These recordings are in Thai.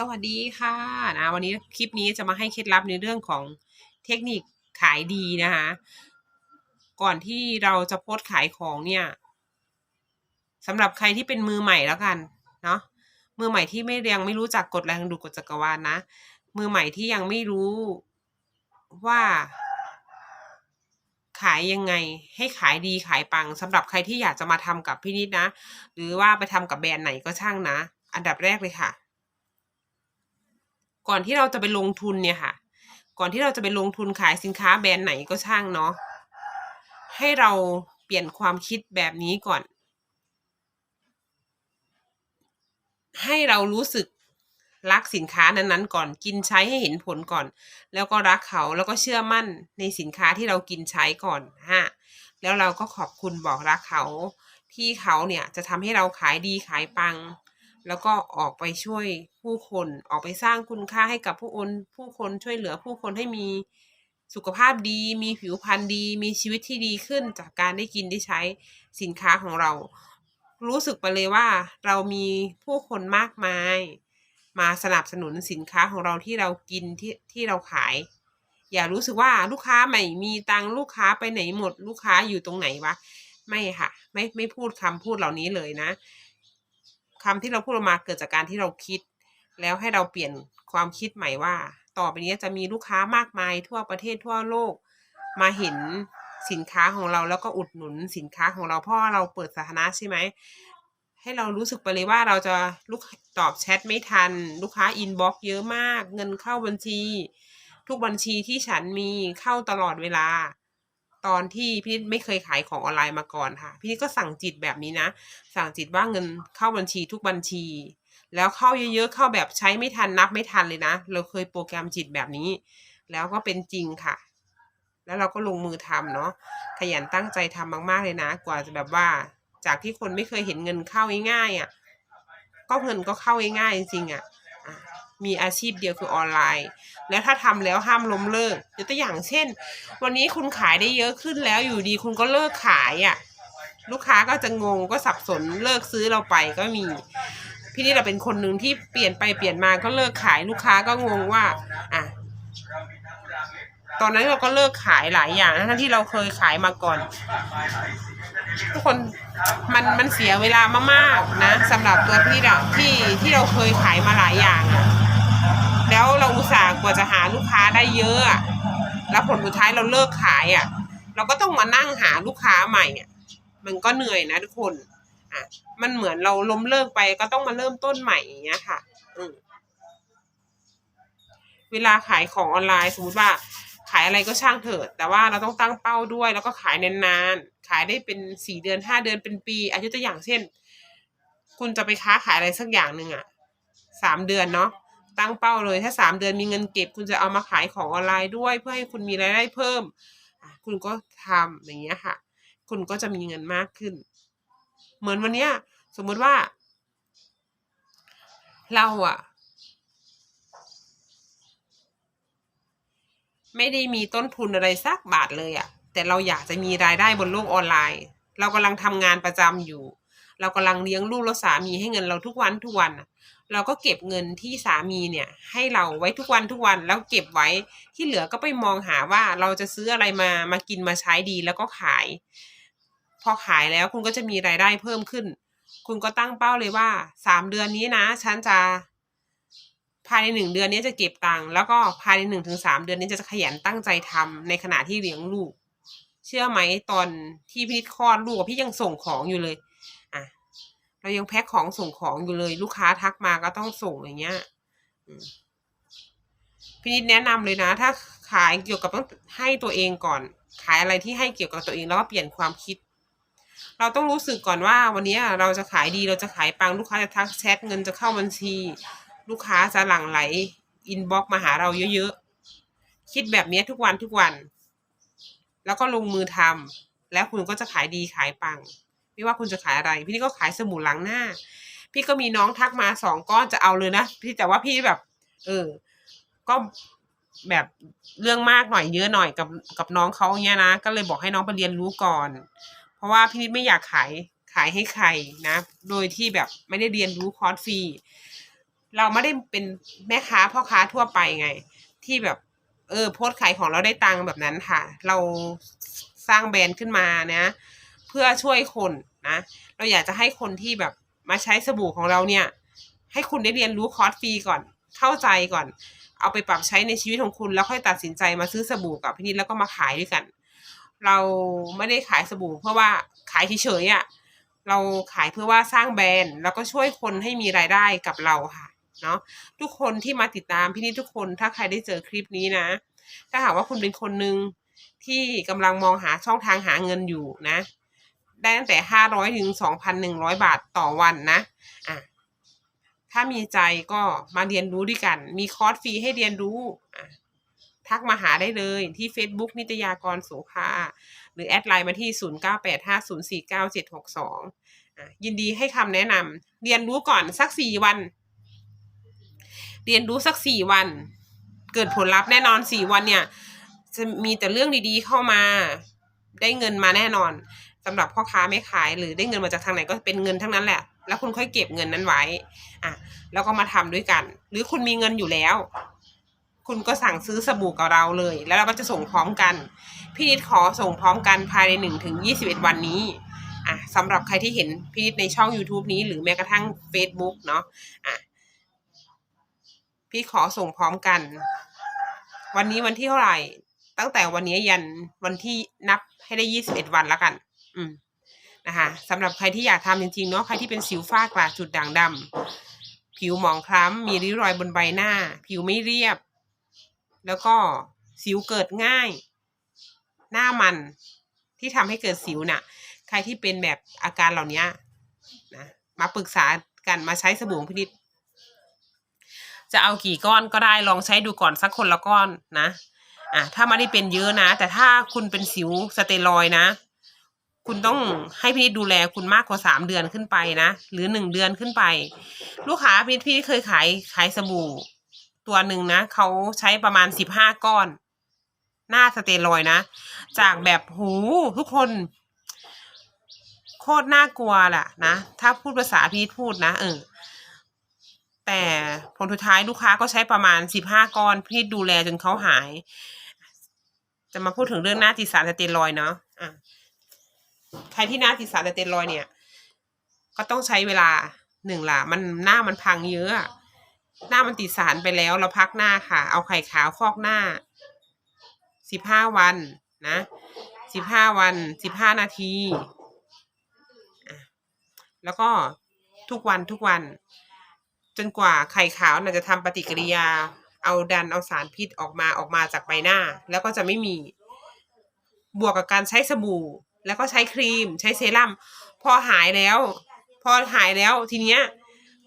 สวัสดีค่ะนะวันนี้คลิปนี้จะมาให้เคล็ดลับในเรื่องของเทคนิคขายดีนะคะ ก่อนที่เราจะโพสขายของเนี่ยสำหรับใครที่เป็นมือใหม่แล้วกันเนาะมือใหม่ที่ไม่ยังไม่รู้จักกฎแรงดึงดูกฎจักรวาลนะ มือใหม่ที่ยังไม่รู้ว่า ขายยังไง ให้ขายดีขายปังสำหรับใครที่อยากจะมาทำกับพี่นิดนะ หรือว่าไปทำกับแบรนด์ไหนก็ช่างนะ อันดับแรกเลยค่ะ ก่อนที่เราจะไปลงทุนเนี่ยค่ะ ก่อนที่เราจะไปลงทุนขายสินค้าแบรนด์ไหนก็ช่างเนาะให้เราเปลี่ยนความคิดแบบนี้ก่อน ให้เรารู้สึกรักสินค้านั้นๆก่อนกินใช้ให้เห็นผลก่อน แล้วก็รักเขาแล้วก็เชื่อมั่นในสินค้าที่เรากินใช้ก่อนฮะแล้วเราก็ขอบคุณบอกรักเขาที่เขาเนี่ยจะทำให้เราขายดีขายปัง แล้วก็ออกไปช่วยผู้คนออกไปสร้างคุณค่าให้กับผู้คนผู้คนช่วยเหลือผู้คนให้มีสุขภาพดี มีผิวพรรณดี มีชีวิตที่ดีขึ้นจากการได้กินได้ใช้สินค้าของเรา รู้สึกไปเลยว่าเรามีผู้คนมากมาย มาสนับสนุนสินค้าของเราที่เรากินที่ที่เราขาย อย่ารู้สึกว่าลูกค้าไม่มีตังลูกค้าไปไหนหมด ลูกค้าอยู่ตรงไหนวะไม่ค่ะ ไม่ไม่พูดคำพูดเหล่านี้เลยนะ คำที่เราพูดออกมาเกิดจากการที่เราคิด แล้วให้เราเปลี่ยนความคิดใหม่ว่า ต่อไปนี้จะมีลูกค้ามากมายทั่วประเทศทั่วโลก มาเห็นสินค้าของเราแล้วก็อุดหนุนสินค้าของเราเพราะเราเปิดสาธารณะใช่ไหมให้เรารู้สึกไปเลยว่าเราจะลูกตอบแชทไม่ทัน ลูกค้าอินบ็อกเยอะมาก เงินเข้าบัญชี ทุกบัญชีที่ฉันมีเข้าตลอดเวลา ตอนที่พี่นิดไม่เคยขายของออนไลน์มาก่อนค่ะ พี่นิดก็สั่งจิตแบบนี้นะ สั่งจิตว่าเงินเข้าบัญชีทุกบัญชี แล้วเข้าเยอะๆเข้าแบบใช้ไม่ทันนับไม่ทันเลยนะ เราเคยโปรแกรมจิตแบบนี้ แล้วก็เป็นจริงค่ะ แล้วเราก็ลงมือทำเนาะขยันตั้งใจทำมากๆเลยนะ กว่าจะแบบว่า จากที่คนไม่เคยเห็นเงินเข้าง่ายๆอะ่ะก็เงินก็เข้าง่ายๆจริงๆอะอะ มีอาชีพเดียวคือออนไลน์ แล้วถ้าทำแล้วห้ามล้มเลิกยกตัวอย่างเช่น วันนี้คุณขายได้เยอะขึ้นแล้วอยู่ดีคุณก็เลิกขายอะลูกค้าก็จะงงก็สับสนเลิกซื้อเราไปก็มี พี่นี่เราเป็นคนหนึ่งที่เปลี่ยนไปเปลี่ยนมาก็เลิกขายลูกค้าก็งงว่าอะตอนนั้นเราก็เลิกขายหลายอย่างทั้งที่เราเคยขายมาก่อน ทุกคนมันมันเสียเวลามากๆนะสำหรับตัวพี่เราที่ที่เราเคยขายมาหลายอย่างอะ ว่าจะหาลูกค้าได้เยอะแล้วผลสุดท้ายเราเลิกขายอะ เราก็ต้องมานั่งหาลูกค้าใหม่อะมันก็เหนื่อยนะทุกคนอะมันเหมือนเราล้มเลิกไปก็ต้องมาเริ่มต้นใหม่อย่างเงี้ยค่ะ อืมเวลาขายของออนไลน์สมมติว่าขายอะไรก็ช่างเถิด แต่ว่าเราต้องตั้งเป้าด้วย แล้วก็ขายนานๆ ขายได้เป็นสี่เดือนห้าเดือนเป็นปี อายุตัวอย่างเช่น คุณจะไปค้าขายอะไรสักอย่างหนึ่งอะสามเดือนเนาะ ตั้งเป้าเลย ถ้าสามเดือนมีเงินเก็บ คุณจะเอามาขายของออนไลน์ด้วย เพื่อให้คุณมีรายได้เพิ่ม คุณก็ทำอย่างเงี้ยค่ะ คุณก็จะมีเงินมากขึ้น เหมือนวันเนี้ย สมมติว่า เราอะไม่ได้มีต้นทุนอะไรสักบาทเลยอะแต่เราอยากจะมีรายได้บนโลกออนไลน์ เรากำลังทำงานประจำอยู่ เรากำลังเลี้ยงลูกแล้วสามีให้เงินเราทุกวันทุกวัน เราก็เก็บเงินที่สามีเนี่ย ให้เราไว้ทุกวันทุกวันแล้วเก็บไว้ที่เหลือก็ไปมองหาว่าเราจะซื้ออะไรมามากินมาใช้ดีแล้วก็ขาย พอขายแล้วคุณก็จะมีรายได้เพิ่มขึ้น คุณก็ตั้งเป้าเลยว่าสามเดือนนี้นะฉันจะภายในหนึ่งเดือนนี้จะเก็บตังค์แล้วก็ภายในหนึ่งถึงสามเดือนนี้จะขยันตั้งใจทำในขณะที่เลี้ยงลูก เชื่อไหมตอนที่พี่นิดคลอดลูกพี่ยังส่งของอยู่เลย เรายังแพ็คของส่งของอยู่เลยลูกค้าทักมาก็ต้องส่งอย่างเงี้ยพี่นิดแนะนำเลยนะ ถ้าขายเกี่ยวกับต้องให้ตัวเองก่อน ขายอะไรที่ให้เกี่ยวกับตัวเองแล้วก็เปลี่ยนความคิด เราต้องรู้สึกก่อนว่า วันนี้เราจะขายดีเราจะขายปังลูกค้าจะทักแชทเงินจะเข้าบัญชี ลูกค้าจะหลั่งไหลอินบ็อกมาหาเราเยอะๆคิดแบบนี้ทุกวันทุกวัน แล้วก็ลงมือทำแล้วคุณก็จะขายดีขายปัง ไม่ว่าคุณจะขายอะไร พี่นี่ก็ขายสบู่ล้างหน้า พี่ก็มีน้องทักมาสองก้อนจะเอาเลยนะพี่แต่ว่าพี่แบบ เออ ก็แบบเรื่องมากหน่อยเยอะหน่อยกับกับน้องเขาเนี้ยนะก็เลยบอกให้น้องไปเรียนรู้ก่อน เพราะว่าพี่นิดไม่อยากขายขายให้ใครนะ โดยที่แบบไม่ได้เรียนรู้คอร์สฟรีเราไม่ได้เป็นแม่ค้าพ่อค้าทั่วไปไง ที่แบบ เออโพสขายของเราได้ตังค์แบบนั้นค่ะ เราสร้างแบรนด์ขึ้นมานะ พื่อช่วยคนนะเราอยากจะให้คนที่แบบมาใช้สบู่ของเราเนี่ย ให้คุณได้เรียนรู้คอร์สฟรีก่อน เข้าใจก่อน เอาไปปรับใช้ในชีวิตของคุณ แล้วค่อยตัดสินใจมาซื้อสบู่กับพี่นิดแล้วก็มาขายด้วยกัน เราไม่ได้ขายสบู่ เพื่อว่าขายเฉยๆอะเราขายเพื่อว่าสร้างแบรนด์แล้วก็ช่วยคนให้มีรายได้กับเราค่ะเนาะทุกคนที่มาติดตามพี่นิดทุกคนถ้าใครได้เจอคลิปนี้นะ ถ้าหากว่าคุณเป็นคนหนึ่งที่กำลังมองหาช่องทางหาเงินอยู่นะ ได้ตั้งแต่ห้าร้อยถึงสองพันหนึ่งร้อยบาทต่อวันนะอะถ้ามีใจก็มาเรียนรู้ด้วยกัน มีคอร์สฟรีให้เรียนรู้อะทักมาหาได้เลยที่ Facebook นิตยากรโสภาหรือแอดไลน์มาที่ 0985049762 ยินดีให้คำแนะนำเรียนรู้ก่อนสักสี่วัน เรียนรู้สักสี่วัน เกิดผลลัพธ์แน่นอนสี่วันเนี่ย จะมีแต่เรื่องดีๆเข้ามา ได้เงินมาแน่นอน สำหรับพ่อค้าไม่ขายหรือได้เงินมาจากทางไหนก็เป็นเงินทั้งนั้นแหละ แล้วคุณค่อยเก็บเงินนั้นไว้ อะ แล้วก็มาทำด้วยกัน หรือคุณมีเงินอยู่แล้ว คุณก็สั่งซื้อสบู่กับเราเลย แล้วเราก็จะส่งพร้อมกัน พี่นิดขอส่งพร้อมกันภายในหนึ่งถึงยี่สิบเอ็ดวันนี้อะสำหรับใครที่เห็นพี่นิดในช่อง YouTube นี้ หรือแม้กระทั่ง Facebook เนาะอะพี่ขอส่งพร้อมกัน วันนี้วันที่เท่าไหร่ ตั้งแต่วันนี้ยันวันที่นับให้ได้ยี่สิบเอ็ดวันแล้วกัน อืมนะคะสำหรับใครที่อยากทำจริงๆเนาะใครที่เป็นสิวฝ้ากระจุดด่างดำผิวหมองคล้ำมีริ้วรอยบนใบหน้า ผิวไม่เรียบ แล้วก็สิวเกิดง่าย หน้ามันที่ทำให้เกิดสิวน่ะ ใครที่เป็นแบบอาการเหล่านี้นะมาปรึกษากันมาใช้สบู่พินิษจะเอากี่ก้อนก็ได้ลองใช้ดูก่อนสักคนละก้อนนะอะถ้าไม่ได้เป็นเยอะนะ แต่ถ้าคุณเป็นสิวสเตียรอยนะ คุณต้องให้พี่นิดดูแลคุณมากกว่าสามเดือนขึ้นไปนะ หรือหนึ่งเดือนขึ้นไป ลูกค้าพี่นิดพี่นิดเคยขายขายสบู่ ตัวหนึ่งนะเขาใช้ประมาณสิบห้าก้อน หน้าสเตียรอยนะ จากแบบหูทุกคนโคตรน่ากลัวแหละนะ ถ้าพูดภาษาพี่นิดพูดนะเออแต่ผลสุดท้ายลูกค้าก็ใช้ประมาณสิบห้าก้อน พี่ดูแลจนเขาหาย จะมาพูดถึงเรื่องหน้าติดสารสเตียรอยเนาะอะ ใครที่หน้าติดสารสเตียรอยเนี่ย ก็ต้องใช้เวลาหนึ่งล่ะ มันหน้ามันพังเยอะ หน้ามันติดสารไปแล้วเราพักหน้าค่ะ เอาไข่ขาวฟอกหน้าสิบห้าวันนะสิบห้าวันสิบห้านาที แล้วก็ทุกวันทุกวัน จนกว่าไข่ขาวน่ะจะทำปฏิกิริยา เอาดันเอาสารพิษออกมาออกมาจากใบหน้า แล้วก็จะไม่มี บวกกับการใช้สบู่ แล้วก็ใช้ครีมใช้เซรั่มพอหายแล้ว พอหายแล้วทีเนี้ย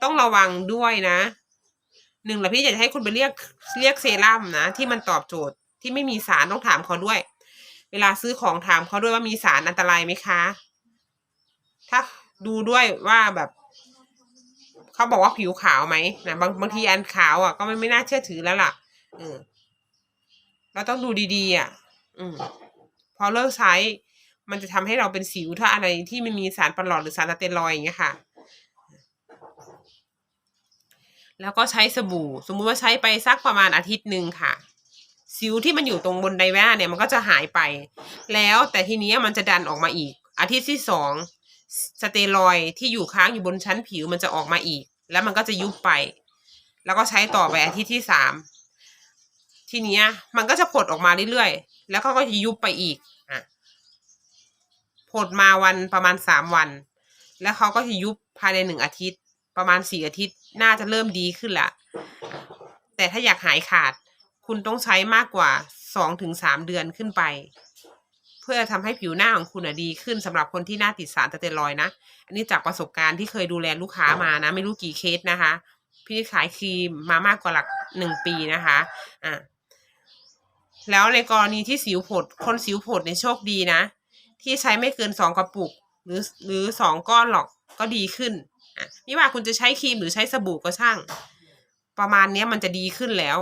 ต้องระวังด้วยนะหนึ่งละพี่อยากจะให้คุณไปเรียกเรียกเซรั่มนะที่มันตอบโจทย์ที่ไม่มีสารต้องถามเขาด้วย เวลาซื้อของถามเขาด้วยว่ามีสารอันตรายไหมคะ ถ้าดูด้วยว่าแบบเขาบอกว่าผิวขาวไหมนะบางบางทีอันขาวอะ ก็ไม่ไม่น่าเชื่อถือแล้วล่ะเออเราต้องดูดีๆอะ อืมพอเลิกใช้ มันจะทำให้เราเป็นสิวถ้าอะไรที่ไม่มีสารปรหลอดหรือสารสเตียรอยอย่างเงี้ยค่ะ แล้วก็ใช้สบู่ สมมุติว่าใช้ไปสักประมาณอาทิตย์หนึ่งค่ะ สิวที่มันอยู่ตรงบนไดแวะเนี่ยมันก็จะหายไป แล้วแต่ทีนี้มันจะดันออกมาอีก อาทิตย์ที่สองสเตียรอยที่อยู่ค้างอยู่บนชั้นผิวมันจะออกมาอีก แล้วมันก็จะยุบไป แล้วก็ใช้ต่อไปอาทิตย์ที่สามทีเนี้ยมันก็จะผดออกมาเรื่อยๆ แล้วก็ก็จะยุบไปอีก ผดมาวันประมาณสามวัน แล้วเขาก็จะยุบภายในหนึ่งอาทิตย์ ประมาณสี่อาทิตย์น่าจะเริ่มดีขึ้นละแต่ถ้าอยากหายขาด คุณต้องใช้มากกว่าสองถึงสามเดือนขึ้นไป เพื่อทำให้ผิวหน้าของคุณดีขึ้นสำหรับคนที่หน้าติดสารสเตียรอยนะ อันนี้จากประสบการณ์ที่เคยดูแลลูกค้ามานะ ไม่รู้กี่เคสนะคะ พี่ขายครีมมามากกว่าหลักหนึ่งปีนะคะอะแล้วในกรณีที่สิวผด คนสิวผดในโชคดีนะ ที่ใช้ไม่เกินสองกระปุก หรือหรือสองก้อนหรอกก็ดีขึ้นอะไม่ว่าคุณจะใช้ครีมหรือใช้สบู่ก็ช่าง ประมาณเนี้ยมันจะดีขึ้นแล้ว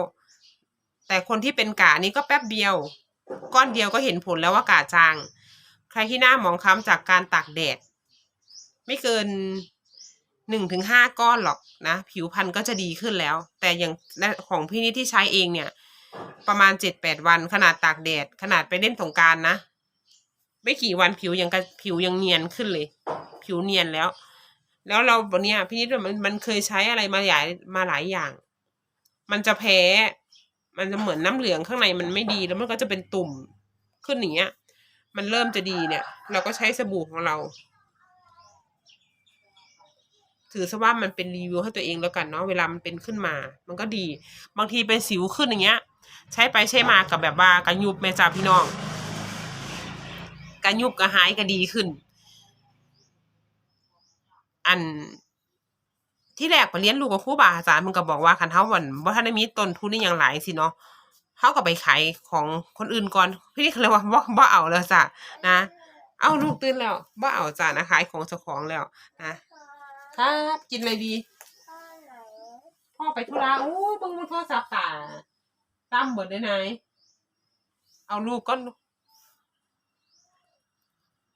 แต่คนที่เป็นกานี้ก็แป๊บเดียว ก้อนเดียวก็เห็นผลแล้วว่ากาจาง ใครที่หน้าหมองคล้ำจากการตากแดด ไม่เกินหนึ่งถึงห้าก้อนหรอกนะ ผิวพรรณก็จะดีขึ้นแล้ว แต่อย่างของพี่นิดที่ใช้เองเนี่ย ประมาณเจ็ดแปดวันขนาดตากแดด ขนาดไปเล่นสงการนะ ไม่กี่วันผิวยังกระผิวยังเนียนขึ้นเลย ผิวเนียนแล้ว แล้วเราวันเนี้ยพี่นิดมันมันเคยใช้อะไรมาหลายมาหลายอย่าง มันจะแพ้ มันจะเหมือนน้ำเหลืองข้างในมันไม่ดีแล้วมันก็จะเป็นตุ่มขึ้นอย่างเงี้ย มันเริ่มจะดีเนี่ย เราก็ใช้สบู่ของเรา ถือซะว่ามันเป็นรีวิวให้ตัวเองแล้วกันเนาะเวลามันเป็นขึ้นมา มันก็ดี บางทีเป็นสิวขึ้นอย่างเงี้ย ใช้ไปใช้มากับแบบว่ากันยุบแม่จ่าพี่น้อง กันยุบก็หายก็ดีขึ้น อันที่แรกไปเรียนรู้กับครูบาอาจารย์มันก็บอกว่าคันเฮาวันบ่ทันได้มีต้นทุนนี่อย่างหลายสิเนาะเฮาก็ไปขายของคนอื่นก่อนพี่นี่ก็เลยว่าบ่บ่เอาแล้วจ้ะนะ เอาลูกตื่นแล้วบ่เอาจ้ะนะขายของเจ้าของแล้วนะครับกินอะไรดีพ่อไปธุระอู้ต้องรู้โทรศัพท์ตาตั้มเบิดได้ไหนเอาลูกก็